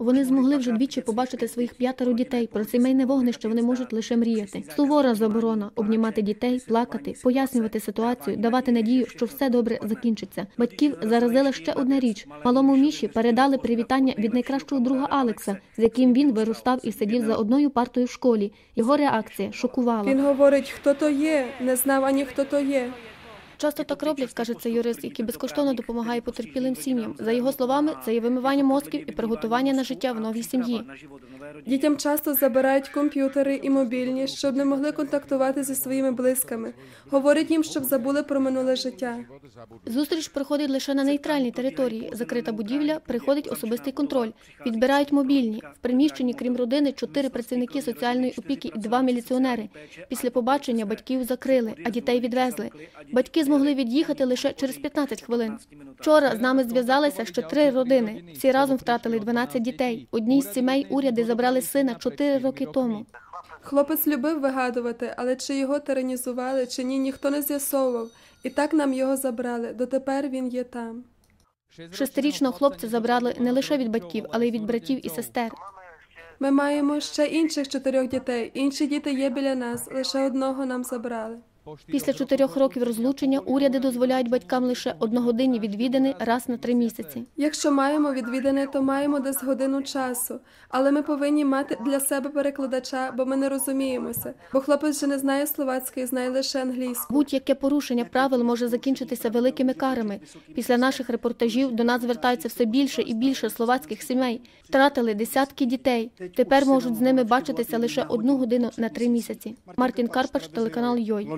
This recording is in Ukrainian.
Вони змогли вже двічі побачити своїх п'ятеро дітей. Про сімейне вогнище вони можуть лише мріяти. Сувора заборона обнімати дітей, плакати, пояснювати ситуацію, давати надію, що все добре закінчиться. Батьків заразила ще одна річ. Малому міші передали привітання від найкращого друга Алекса, з яким він виростав і сидів за одною партою в школі. Його реакція шокувала. Він говорить, хто то є, не знав ані хто то є. Часто так роблять, каже цей юрист, який безкоштовно допомагає потерпілим сім'ям. За його словами, це є вимивання мозків і приготування на життя в новій сім'ї. Дітям часто забирають комп'ютери і мобільні, щоб не могли контактувати зі своїми близькими. Говорять їм, щоб забули про минуле життя. Зустріч проходить лише на нейтральній території. Закрита будівля, приходить особистий контроль. Відбирають мобільні. В приміщенні, крім родини, чотири працівники соціальної опіки і два міліціонери. Після побачення батьків закрили, а дітей відвезли. Батьки змогли від'їхати лише через 15 хвилин. Вчора з нами зв'язалися ще три родини. Всі разом втратили 12 дітей. Одній з сімей уряди забрали сина 4 роки тому. Хлопець любив вигадувати, але чи його тиранізували, чи ні, ніхто не з'ясовував. І так нам його забрали. Дотепер він є там. Шестирічного хлопця забрали не лише від батьків, але й від братів і сестер. Ми маємо ще інших чотирьох дітей. Інші діти є біля нас. Лише одного нам забрали. Після чотирьох років розлучення уряди дозволяють батькам лише одногодинні відвідини раз на три місяці. Якщо маємо відвідини, то маємо десь годину часу. Але ми повинні мати для себе перекладача, бо ми не розуміємося. Бо хлопець вже не знає словацької, знає лише англійську. Будь-яке порушення правил може закінчитися великими карами. Після наших репортажів до нас звертаються все більше і більше словацьких сімей. Втратили десятки дітей. Тепер можуть з ними бачитися лише одну годину на три місяці. Мартін Карпач, телеканал Йой.